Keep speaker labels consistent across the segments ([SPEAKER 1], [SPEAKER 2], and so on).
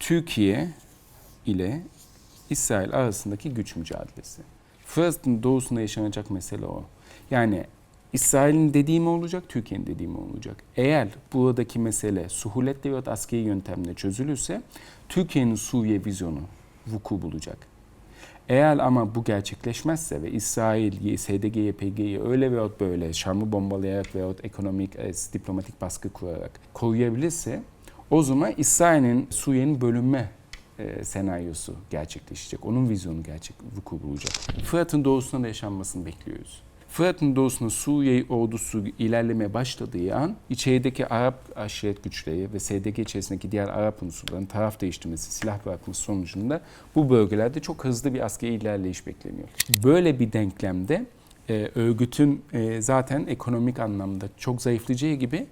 [SPEAKER 1] Türkiye ile İsrail arasındaki güç mücadelesi. Fırat'ın doğusunda yaşanacak mesele o. Yani İsrail'in dediği mi olacak, Türkiye'nin dediği mi olacak? Eğer buradaki mesele suhuletle ve askeri yöntemle çözülürse Türkiye'nin Suriye vizyonu vuku bulacak. Eğer ama bu gerçekleşmezse ve İsrail SDG, YPG'yi öyle veyahut böyle Şam'ı bombalayarak veyahut ekonomik, e, diplomatik baskı kurarak koruyabilirse o zaman İsrail'in Suriye'nin bölünme e, senaryosu gerçekleşecek. Onun vizyonu gerçek vuku bulacak. Fırat'ın doğusunda da yaşanmasını bekliyoruz. Fırat'ın doğusunda Suriye ordusu ilerlemeye başladığı an içerideki Arap aşiret güçleri ve SDG içerisindeki diğer Arap unsurların taraf değiştirmesi, silah bırakması sonucunda bu bölgelerde çok hızlı bir askeri ilerleyiş bekleniyor. Böyle bir denklemde e, örgütün e, zaten ekonomik anlamda çok zayıflayacağı gibi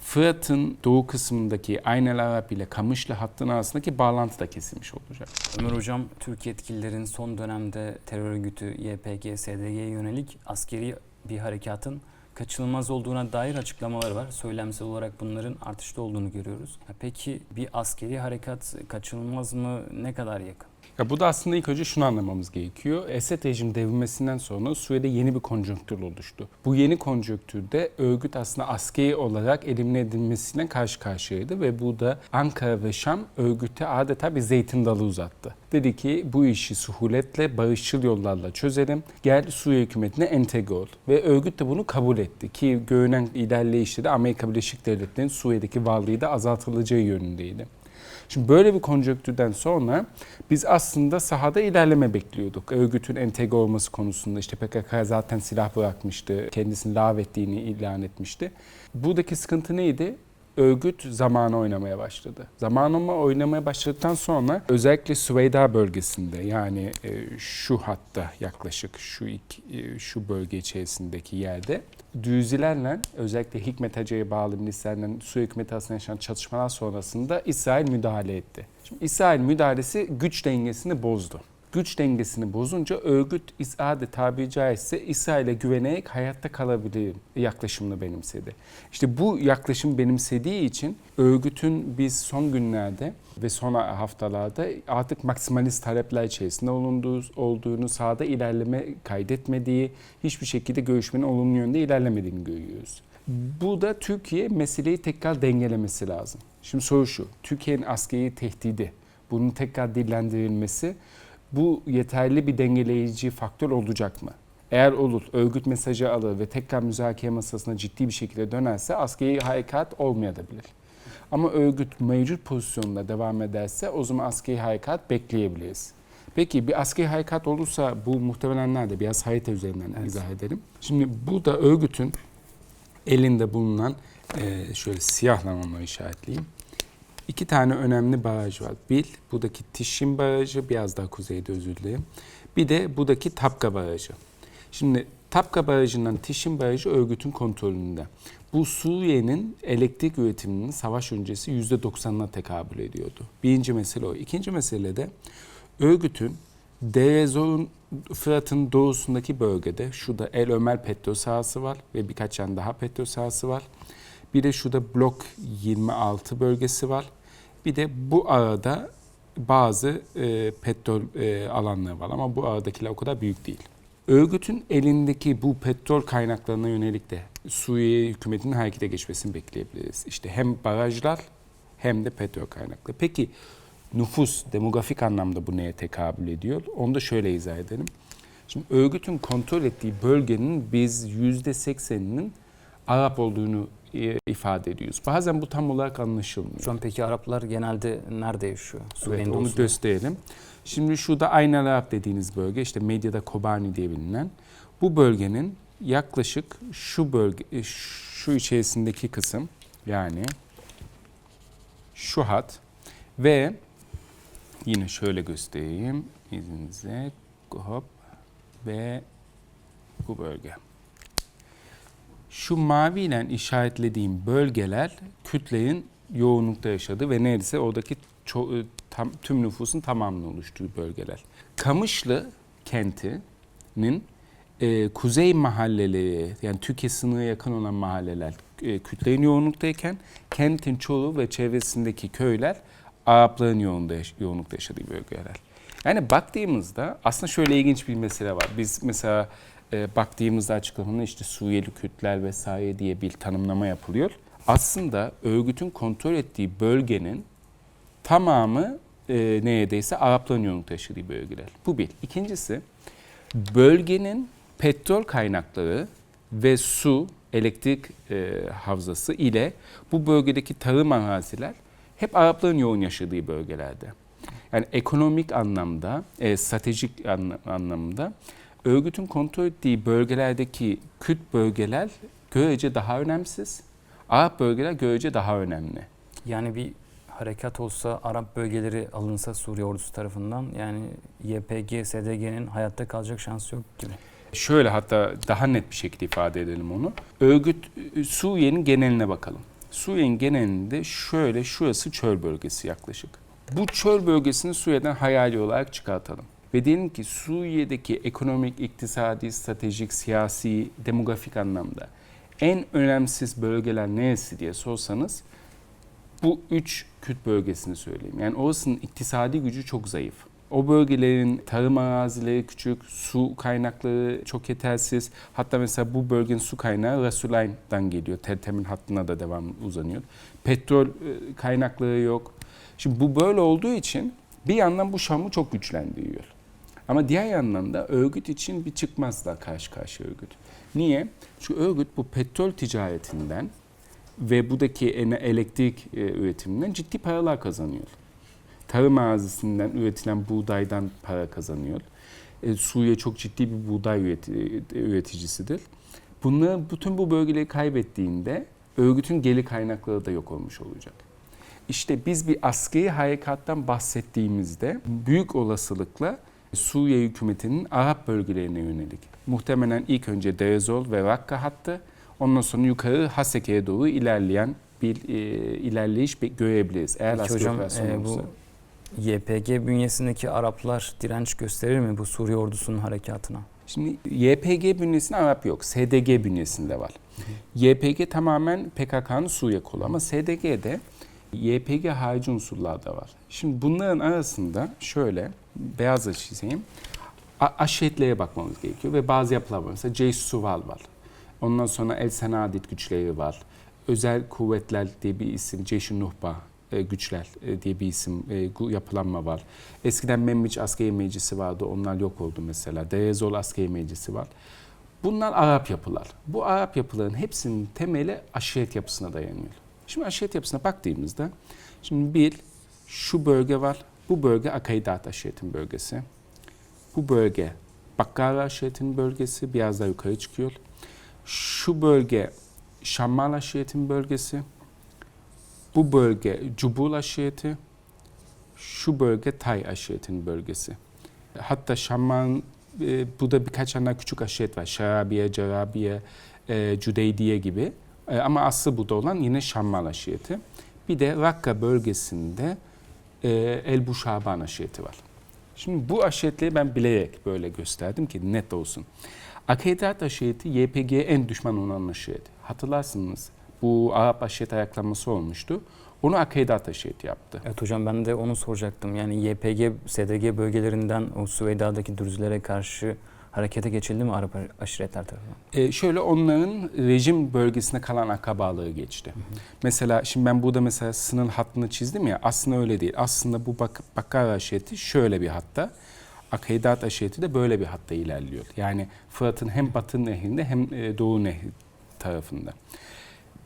[SPEAKER 1] Fırat'ın doğu kısmındaki Aynel Arap ile Kamışlı hattının arasındaki bağlantı da kesilmiş olacak.
[SPEAKER 2] Ömer Hocam, Türk yetkililerin son dönemde terör örgütü YPG, SDG'ye yönelik askeri bir harekatın kaçınılmaz olduğuna dair açıklamaları var. Söylemsel olarak bunların artışta olduğunu görüyoruz. Peki bir askeri harekat kaçınılmaz mı? Ne kadar yakın?
[SPEAKER 1] Ya bu da aslında ilk önce şunu anlamamız gerekiyor. Esed rejim devrilmesinden sonra Suriye'de yeni bir konjonktür oluştu. Bu yeni konjonktürde örgüt aslında askeri olarak elimine edilmesiyle karşı karşıyaydı ve bu da Ankara ve Şam örgüte adeta bir zeytin dalı uzattı. Dedi ki bu işi suhuletle, barışçıl yollarla çözelim. Gel Suriye hükümetine entegre ol. Ve örgüt de bunu kabul etti ki görünen ilerleyişte de Amerika Birleşik Devletleri'nin Suriye'deki varlığı da azaltılacağı yönündeydi. Şimdi böyle bir konjonktürden sonra biz aslında sahada ilerleme bekliyorduk. Örgütün entegre olması konusunda işte PKK zaten silah bırakmıştı, kendisini lağvettiğini ilan etmişti. Buradaki sıkıntı neydi? Örgüt zamanı oynamaya başladı. Zamanlama oynamaya başladıktan sonra özellikle Süveyda bölgesinde yani e, şu hatta yaklaşık şu iki, e, şu bölge içerisindeki yerde Düzilerle özellikle Hikmet Hacı'ya bağlı milislerle Su hükümeti arasında yaşanan çatışmalar sonrasında İsrail müdahale etti. Şimdi İsrail müdahalesi güç dengesini bozdu. Güç dengesini bozunca örgüt İsa'da tabiri caizse İsrail'e güvenerek hayatta kalabilir yaklaşımını benimsedi. İşte bu yaklaşım benimsediği için örgütün biz son günlerde ve son haftalarda artık maksimalist talepler içerisinde olunduğu, olduğunu, sahada ilerleme kaydetmediği, hiçbir şekilde görüşmenin olumlu yönde ilerlemediğini görüyoruz. Bu da Türkiye meseleyi tekrar dengelemesi lazım. Şimdi soru şu, Türkiye'nin askeri tehdidi, bunun tekrar dillendirilmesi bu yeterli bir dengeleyici faktör olacak mı? Eğer olur, örgüt mesajı alır ve tekrar müzakere masasına ciddi bir şekilde dönerse askeri harekat olmayabilir. Ama örgüt mevcut pozisyonunda devam ederse o zaman askeri harekat bekleyebiliriz. Peki bir askeri harekat olursa bu muhtemelen nerede? Biraz harita üzerinden
[SPEAKER 2] Evet.
[SPEAKER 1] izah edelim. Şimdi bu da örgütün elinde bulunan şöyle siyahla onları işaretleyeyim. İki tane önemli baraj var. Bil, buradaki Tişin Barajı, biraz daha kuzeyde özür dilerim. Bir de buradaki Tapka Barajı. Şimdi Tapka Barajı'ndan Tişin Barajı örgütün kontrolünde. Bu Suriye'nin elektrik üretiminin savaş öncesi %90'ına tekabül ediyordu. Birinci mesele o. İkinci mesele de örgütün Deir Zor'un Fırat'ın doğusundaki bölgede şurada El Ömer petrol sahası var ve birkaç tane daha petrol sahası var. Bir de şurada Blok 26 bölgesi var. Bir de bu arada bazı e, petrol e, alanları var ama bu aradakiler o kadar büyük değil. Örgütün elindeki bu petrol kaynaklarına yönelik de Suriye hükümetinin harekete geçmesini bekleyebiliriz. İşte hem barajlar hem de petrol kaynakları. Peki nüfus, demografik anlamda bu neye tekabül ediyor? Onu da şöyle izah edelim. Şimdi örgütün kontrol ettiği bölgenin biz yüzde sekseninin Arap olduğunu ifade ediyoruz. Bazen bu tam olarak anlaşılmıyor.
[SPEAKER 2] Şu an peki Araplar genelde nerede yaşıyor? Suriye'nin
[SPEAKER 1] Evet, onu gösterelim. Şimdi şurada Aynel Arap dediğiniz bölge, işte medyada Kobani diye bilinen. Bu bölgenin yaklaşık şu bölge, e, şu içerisindeki kısım yani şu hat ve yine şöyle göstereyim izninizle hop ve bu bölge. Şu maviyle işaretlediğim bölgeler kütlenin yoğunlukta yaşadığı ve neredeyse oradaki e, tam, tüm nüfusun tamamını oluştuğu bölgeler. Kamışlı kentinin e, kuzey mahalleleri yani Türkiye sınırına yakın olan mahalleler e, kütlenin yoğunluktayken kentin çoğu ve çevresindeki köyler Arapların yaş- yoğunlukta yaşadığı bölgeler. Yani baktığımızda aslında şöyle ilginç bir mesele var. Biz mesela e, baktığımızda açıklamada işte Suriyeli Kürtler vesaire diye bir tanımlama yapılıyor. Aslında örgütün kontrol ettiği bölgenin tamamı e, neredeyse Arapların yoğunlukta yaşadığı bölgeler. Bu bir. İkincisi bölgenin petrol kaynakları ve su, elektrik e, havzası ile bu bölgedeki tarım araziler hep Arapların yoğun yaşadığı bölgelerde. Yani ekonomik anlamda, e, stratejik anla- anlamda örgütün kontrol ettiği bölgelerdeki Kürt bölgeler görece daha önemsiz. Arap bölgeler görece daha önemli.
[SPEAKER 2] Yani bir harekat olsa, Arap bölgeleri alınsa Suriye ordusu tarafından yani YPG, SDG'nin hayatta kalacak şansı yok gibi.
[SPEAKER 1] Şöyle hatta daha net bir şekilde ifade edelim onu. Örgüt e, Suriye'nin geneline bakalım. Suriye'nin genelinde şöyle şurası çöl bölgesi yaklaşık. Bu çöl bölgesini Suriye'den hayali olarak çıkartalım. Ve diyelim ki Suriye'deki ekonomik, iktisadi, stratejik, siyasi, demografik anlamda en önemsiz bölgeler neresi diye sorsanız bu üç Kürt bölgesini söyleyeyim. Yani orasının iktisadi gücü çok zayıf. O bölgelerin tarım arazileri küçük, su kaynakları çok yetersiz. Hatta mesela bu bölgenin su kaynağı Rasulayn'dan geliyor. Tel Temin hattına da devam uzanıyor. Petrol e, kaynakları yok. Şimdi bu böyle olduğu için bir yandan bu Şam'ı çok güçlendiriyor. Ama diğer yandan da örgüt için bir çıkmazla karşı karşıya örgüt. Niye? Çünkü örgüt bu petrol ticaretinden ve buradaki elektrik e, üretiminden ciddi paralar kazanıyor. Tarım arazisinden üretilen buğdaydan para kazanıyor. E, Suriye çok ciddi bir buğday e, üreticisidir. Bunları, bütün bu bölgeleri kaybettiğinde örgütün gelir kaynakları da yok olmuş olacak. İşte biz bir askeri harekattan bahsettiğimizde büyük olasılıkla Suriye hükümetinin Arap bölgelerine yönelik. Muhtemelen ilk önce Deir ve Rakka hattı, ondan sonra yukarı Haseke'ye doğru ilerleyen bir e, ilerleyiş görebiliriz. Eğer
[SPEAKER 2] Peki hocam e, bu YPG bünyesindeki Araplar direnç gösterir mi bu Suriye ordusunun harekatına?
[SPEAKER 1] Şimdi YPG bünyesinde Arap yok. SDG bünyesinde var. YPG tamamen PKK'nın Suriye kolu ama SDG'de YPG harici unsurlar da var. Şimdi bunların arasında şöyle beyaz çizeyim. Aşiretlere bakmamız gerekiyor ve bazı yapılar var. Mesela Ceyş Suval var. Ondan sonra El Senadit güçleri var. Özel kuvvetler diye bir isim, Ceyş-i Nuhba e, güçler e, diye bir isim, e, yapılanma var. Eskiden Memmiç Askeri Meclisi vardı, onlar yok oldu mesela. Derezol Askeri Meclisi var. Bunlar Arap yapılar. Bu Arap yapıların hepsinin temeli aşiret yapısına dayanıyor. Şimdi aşiret yapısına baktığımızda, şimdi bir, şu bölge var. Bu bölge Akaidat aşiretin bölgesi. Bu bölge Bakkara aşiretin bölgesi, biraz daha yukarı çıkıyor. Şu bölge Şammal aşiretin bölgesi. Bu bölge Cubul aşireti. Şu bölge Tay aşiretinin bölgesi. Hatta Şammal'ın e, burada birkaç tane küçük aşiret var. Şarabiye, Carabiye, e, Cüdeydiye gibi. E, ama aslı burada olan yine Şammal aşireti. Bir de Rakka bölgesinde e, El Buşaban aşireti var. Şimdi bu aşiretleri ben bilerek böyle gösterdim ki net olsun. Akeidat aşireti YPG'ye en düşman olan aşiret. Hatırlarsınız bu Arap aşiret ayaklanması olmuştu. Onu Akeidat aşireti yaptı.
[SPEAKER 2] Evet hocam ben de onu soracaktım. Yani YPG, SDG bölgelerinden o Süveyda'daki Dürzülere karşı harekete geçildi mi Arap aşiretler tarafından?
[SPEAKER 1] E, şöyle onların rejim bölgesinde kalan akabalığı geçti. Mesela şimdi ben burada mesela sınır hattını çizdim ya aslında öyle değil. Aslında bu bak Bakkara aşireti şöyle bir hatta. Akeidat aşireti de böyle bir hatta ilerliyor. Yani Fırat'ın hem batı nehrinde hem e, doğu nehri tarafında.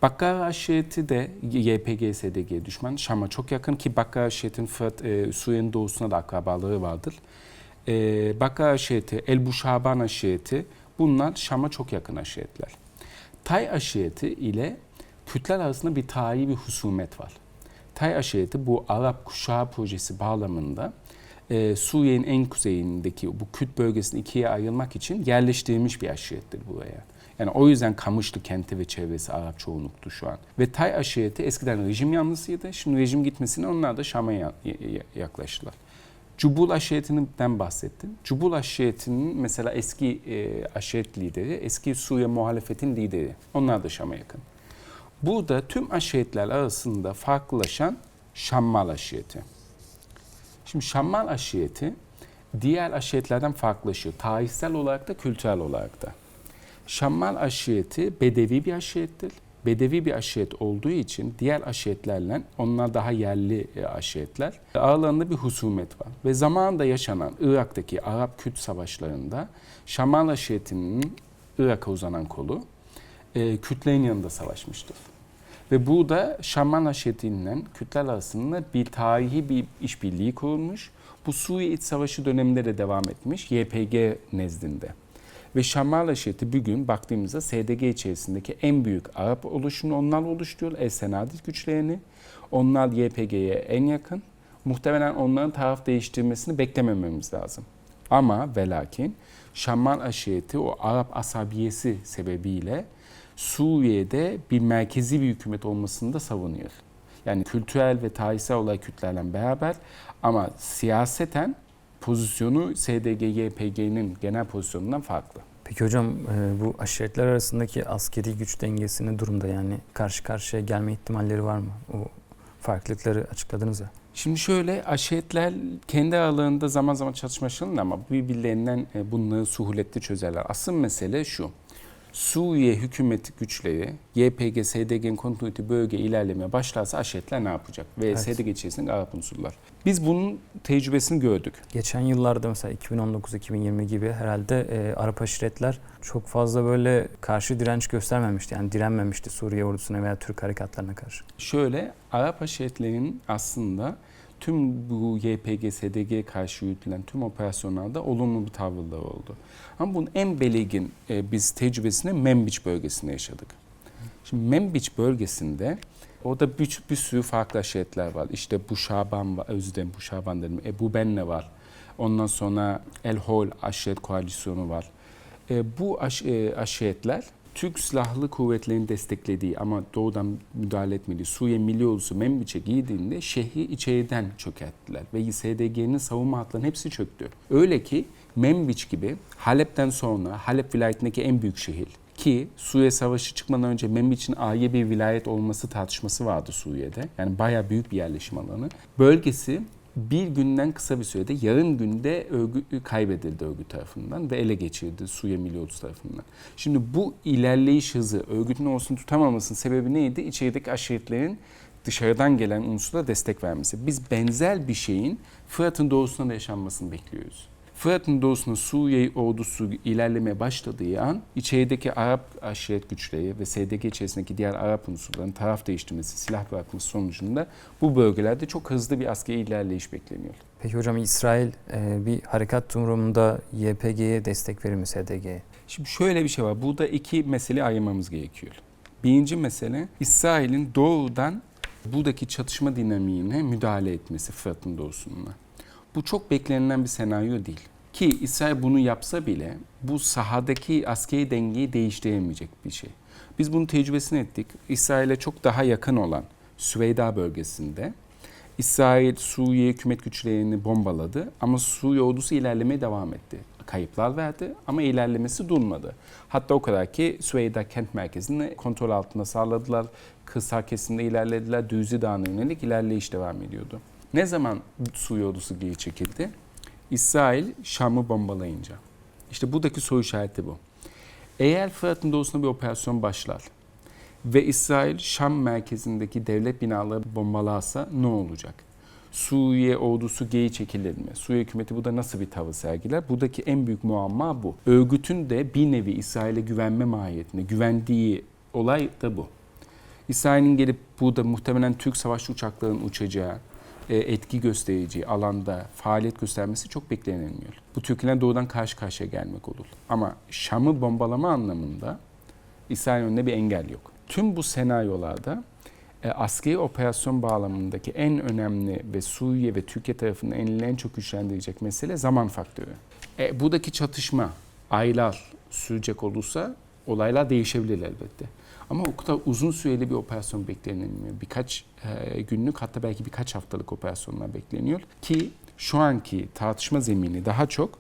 [SPEAKER 1] Bakkara aşireti de YPG, SDG düşman. Şam'a çok yakın ki Bakkara aşiretin Fırat, e, Suriye'nin doğusuna da akrabalığı vardır. E, Bakkara aşireti, El Buşaban aşireti bunlar Şam'a çok yakın aşiretler. Tay aşireti ile Kürtler arasında bir tarihi bir husumet var. Tay aşireti bu Arap kuşağı projesi bağlamında e, Suriye'nin en kuzeyindeki bu Kürt bölgesini ikiye ayrılmak için yerleştirilmiş bir aşirettir buraya. Yani o yüzden Kamışlı kenti ve çevresi Arap çoğunluktu şu an. Ve Tay aşireti eskiden rejim yanlısıydı. Şimdi rejim gitmesine onlar da Şam'a ya- ya- yaklaştılar. Cubul aşiretinden bahsettim. Cubul aşiretinin mesela eski e, aşiret lideri, eski Suriye muhalefetin lideri. Onlar da Şam'a yakın. Burada tüm aşiretler arasında farklılaşan Şammal aşireti. Şimdi Şammal aşireti diğer aşiretlerden farklılaşıyor. Tarihsel olarak da kültürel olarak da. Şammal aşireti bedevi bir aşirettir. Bedevi bir aşiret olduğu için diğer aşiretlerle onlar daha yerli e, aşiretler aralarında bir husumet var. Ve zamanında yaşanan Irak'taki Arap-Kürt savaşlarında Şammal aşiretinin Irak'a uzanan kolu e, Kürtlerin yanında savaşmıştır. Ve burada Şamman aşiretiyle Kürtler arasında bir tarihi bir işbirliği kurulmuş. Bu Suriye İç Savaşı döneminde de devam etmiş YPG nezdinde. Ve Şammal aşireti bugün baktığımızda SDG içerisindeki en büyük Arap oluşumunu onlar oluşturuyor. El güçlerini. Onlar YPG'ye en yakın. Muhtemelen onların taraf değiştirmesini beklemememiz lazım. Ama ve lakin Şammal aşireti o Arap asabiyesi sebebiyle Suriye'de bir merkezi bir hükümet olmasını da savunuyor. Yani kültürel ve tarihsel olarak Kürtlerle beraber ama siyaseten pozisyonu SDG-YPG'nin genel pozisyonundan farklı.
[SPEAKER 2] Peki hocam e, bu aşiretler arasındaki askeri güç dengesi ne durumda yani karşı karşıya gelme ihtimalleri var mı? O farklılıkları açıkladınız ya.
[SPEAKER 1] Şimdi şöyle aşiretler kendi aralarında zaman zaman çatışmaşırlar ama birbirlerinden e, bunları suhuletli çözerler. Asıl mesele şu. Suriye hükümeti güçleri YPG, SDG'nin kontinüiti bölge ilerlemeye başlarsa aşiretler ne yapacak? Ve
[SPEAKER 2] Evet.
[SPEAKER 1] SDG içerisinde Arap unsurlar. Biz bunun tecrübesini gördük.
[SPEAKER 2] Geçen yıllarda mesela 2019-2020 gibi herhalde e, Arap aşiretler çok fazla böyle karşı direnç göstermemişti. Yani direnmemişti Suriye ordusuna veya Türk harekatlarına karşı.
[SPEAKER 1] Şöyle Arap aşiretlerinin aslında tüm bu YPG, SDG karşı yürütülen tüm operasyonlarda olumlu bir tavırları oldu. Ama bunun en belirgin e, biz tecrübesini Membiç bölgesinde yaşadık. Şimdi Membiç bölgesinde orada bir, bir sürü farklı aşiretler var. İşte bu Şaban var, özür dilerim bu Şaban dedim, Ebu Benne var. Ondan sonra El Hol aşiret koalisyonu var. E, bu aş, e, aşiretler Türk Silahlı Kuvvetleri'nin desteklediği ama doğrudan müdahale etmediği Suriye Milli Ordusu Membiç'e girdiğinde şehri içeriden çökerttiler ve SDG'nin savunma hatlarının hepsi çöktü. Öyle ki Membiç gibi Halep'ten sonra Halep vilayetindeki en büyük şehir ki Suriye Savaşı çıkmadan önce Membiç'in ayrı bir vilayet olması tartışması vardı Suriye'de. Yani bayağı büyük bir yerleşim alanı. Bölgesi bir günden kısa bir sürede yarım günde örgüt kaybedildi örgüt tarafından ve ele geçirildi Suriye Milli Ordusu tarafından. Şimdi bu ilerleyiş hızı örgütün olsun tutamamasının sebebi neydi? İçerideki aşiretlerin dışarıdan gelen unsurlara destek vermesi. Biz benzer bir şeyin Fırat'ın doğusunda da yaşanmasını bekliyoruz. Fırat'ın doğusunda Suriye ordusu ilerlemeye başladığı an içerideki Arap aşiret güçleri ve SDG içerisindeki diğer Arap unsurların taraf değiştirmesi, silah bırakması sonucunda bu bölgelerde çok hızlı bir askeri ilerleyiş bekleniyor.
[SPEAKER 2] Peki hocam İsrail e, bir harekat durumunda YPG'ye destek verir mi SDG'ye?
[SPEAKER 1] Şimdi şöyle bir şey var. Burada iki mesele ayırmamız gerekiyor. Birinci mesele İsrail'in doğrudan buradaki çatışma dinamiğine müdahale etmesi Fırat'ın doğusunda. Bu çok beklenilen bir senaryo değil. Ki İsrail bunu yapsa bile bu sahadaki askeri dengeyi değiştiremeyecek bir şey. Biz bunun tecrübesini ettik. İsrail'e çok daha yakın olan Süveyda bölgesinde İsrail Suriye hükümet güçlerini bombaladı ama Suriye ordusu ilerlemeye devam etti. Kayıplar verdi ama ilerlemesi durmadı. Hatta o kadar ki Süveyda kent merkezini kontrol altında sağladılar. Kırsal kesimde ilerlediler. Düzü Dağı'na yönelik ilerleyiş devam ediyordu. Ne zaman Suriye ordusu geri çekildi? İsrail Şam'ı bombalayınca. İşte buradaki soru işareti bu. Eğer Fırat'ın doğusunda bir operasyon başlar ve İsrail Şam merkezindeki devlet binaları bombalarsa ne olacak? Suriye ordusu geri çekilir mi? Suriye hükümeti burada nasıl bir tavır sergiler? Buradaki en büyük muamma bu. Örgütün de bir nevi İsrail'e güvenme mahiyetinde güvendiği olay da bu. İsrail'in gelip burada muhtemelen Türk savaşçı uçaklarının uçacağı, etki göstereceği alanda faaliyet göstermesi çok beklenilmiyor. Bu Türkiye'yle doğrudan karşı karşıya gelmek olur. Ama Şam'ı bombalama anlamında İsrail'in önünde bir engel yok. Tüm bu senaryolarda e, askeri operasyon bağlamındaki en önemli ve Suriye ve Türkiye tarafından en çok güçlendirecek mesele zaman faktörü. E, buradaki çatışma aylar sürecek olursa olaylar değişebilir elbette. Ama o kadar uzun süreli bir operasyon beklenilmiyor. Birkaç e, günlük hatta belki birkaç haftalık operasyonlar bekleniyor ki şu anki tartışma zemini daha çok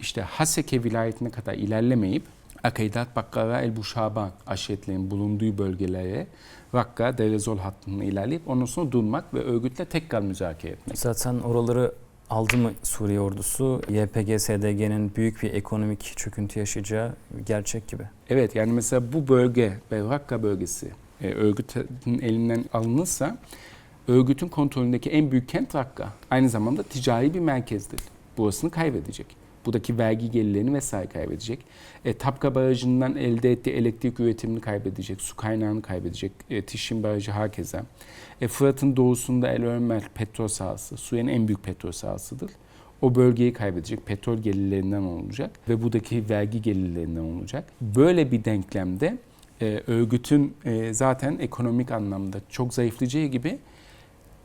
[SPEAKER 1] işte Haseke vilayetine kadar ilerlemeyip Akaydat, Bakkara, El Buşaba aşiretlerin bulunduğu bölgelere Rakka, Derezol hattına ilerleyip ondan sonra durmak ve örgütle tekrar müzakere etmek.
[SPEAKER 2] Zaten oraları aldı mı Suriye ordusu YPG-SDG'nin büyük bir ekonomik çöküntü yaşayacağı gerçek gibi.
[SPEAKER 1] Evet yani mesela bu bölge ve bölgesi e, örgütün elinden alınırsa örgütün kontrolündeki en büyük kent Rakka. Aynı zamanda ticari bir merkezdir. Burasını kaybedecek. Buradaki vergi gelirlerini vesaire kaybedecek. E, Tapka Barajı'ndan elde ettiği elektrik üretimini kaybedecek. Su kaynağını kaybedecek. E, Tişin Barajı hakeza. E, Fırat'ın doğusunda El Ömer petrol sahası. Suriye'nin en büyük petrol sahasıdır. O bölgeyi kaybedecek. Petrol gelirlerinden olacak ve buradaki vergi gelirlerinden olacak. Böyle bir denklemde e, örgütün e, zaten ekonomik anlamda çok zayıflayacağı gibi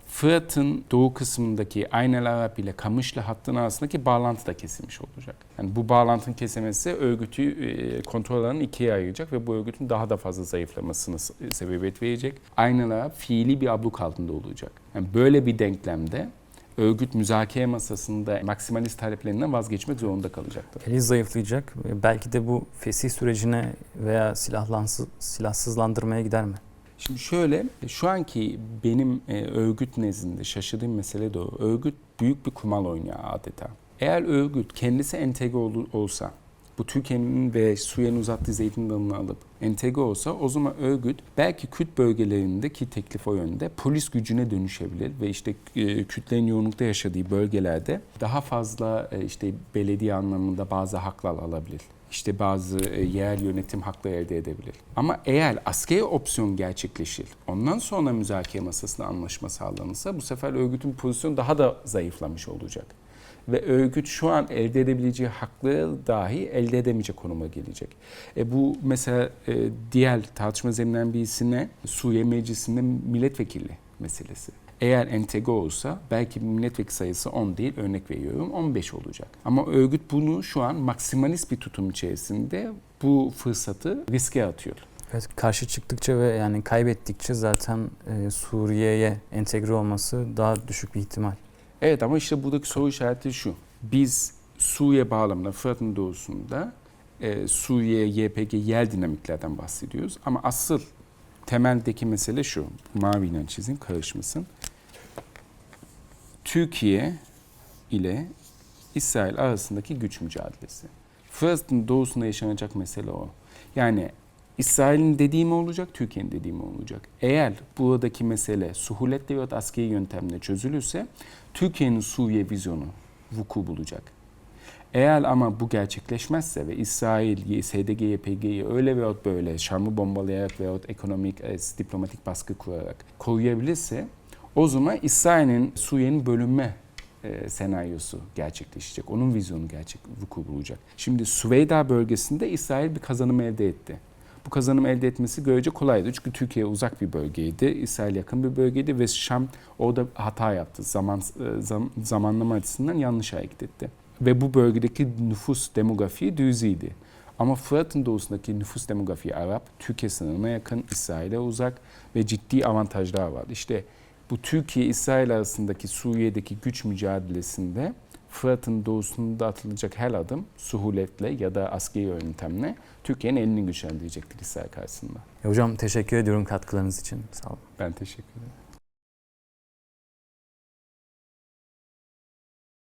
[SPEAKER 1] Fırat'ın doğu kısmındaki Aynel Arap ile Kamışlı hattın arasındaki bağlantı da kesilmiş olacak. Yani bu bağlantının kesilmesi örgütü e, kontrol alanını ikiye ayıracak ve bu örgütün daha da fazla zayıflamasına s- sebebiyet verecek. Aynel Arap fiili bir abluk altında olacak. Yani böyle bir denklemde örgüt müzakere masasında maksimalist taleplerinden vazgeçmek zorunda kalacaktır.
[SPEAKER 2] Eli zayıflayacak. Belki de bu fesih sürecine veya silahsızlandırmaya gider mi?
[SPEAKER 1] Şimdi şöyle, şu anki benim e, örgüt nezdinde şaşırdığım mesele de o. Örgüt büyük bir kumal oynuyor adeta. Eğer örgüt kendisi entegre ol- olsa, bu Türkiye'nin ve Suriye'nin uzattığı zeytin dalını alıp entegre olsa o zaman örgüt belki Kürt bölgelerindeki teklif o yönde polis gücüne dönüşebilir ve işte e, Kürtlerin yoğunlukta yaşadığı bölgelerde daha fazla e, işte belediye anlamında bazı haklar alabilir. İşte bazı e, yerel yönetim hakları elde edebilir. Ama eğer askeri opsiyon gerçekleşir, ondan sonra müzakere masasında anlaşma sağlanırsa bu sefer örgütün pozisyonu daha da zayıflamış olacak. Ve örgüt şu an elde edebileceği hakları dahi elde edemeyecek konuma gelecek. E bu mesela e, diğer tartışma zemininden birisine Suriye Meclisi'nde milletvekili meselesi. Eğer entegre olsa belki milletvekili sayısı 10 değil örnek veriyorum 15 olacak. Ama örgüt bunu şu an maksimalist bir tutum içerisinde bu fırsatı riske atıyor.
[SPEAKER 2] Evet, karşı çıktıkça ve yani kaybettikçe zaten e, Suriye'ye entegre olması daha düşük bir ihtimal.
[SPEAKER 1] Evet ama işte buradaki soru işareti şu. Biz Suriye bağlamında Fırat'ın doğusunda e, Suriye, YPG, yer dinamiklerden bahsediyoruz. Ama asıl temeldeki mesele şu. Maviyle çizeyim karışmasın. Türkiye ile İsrail arasındaki güç mücadelesi. Fırat'ın doğusunda yaşanacak mesele o. Yani İsrail'in dediği mi olacak, Türkiye'nin dediği mi olacak? Eğer buradaki mesele suhuletle da askeri yöntemle çözülürse Türkiye'nin Suriye vizyonu vuku bulacak. Eğer ama bu gerçekleşmezse ve İsrail SDG, YPG'yi öyle veyahut böyle Şam'ı bombalayarak veyahut ekonomik, e, diplomatik baskı kurarak koruyabilirse o zaman İsrail'in Suriye'nin bölünme e, senaryosu gerçekleşecek. Onun vizyonu gerçek vuku bulacak. Şimdi Süveyda bölgesinde İsrail bir kazanım elde etti. Bu kazanım elde etmesi görece kolaydı. Çünkü Türkiye uzak bir bölgeydi. İsrail yakın bir bölgeydi ve Şam orada hata yaptı. Zaman, e, zam, zamanlama açısından yanlış hareket etti. Ve bu bölgedeki nüfus demografiği düzeydi. Ama Fırat'ın doğusundaki nüfus demografiği Arap, Türkiye sınırına yakın, İsrail'e uzak ve ciddi avantajlar var. İşte bu Türkiye-İsrail arasındaki Suriye'deki güç mücadelesinde Fırat'ın doğusunda atılacak her adım suhuletle ya da askeri yöntemle Türkiye'nin elini güçlendirecektir İsrail karşısında.
[SPEAKER 2] E, hocam teşekkür ediyorum katkılarınız için. Sağ olun.
[SPEAKER 1] Ben teşekkür ederim.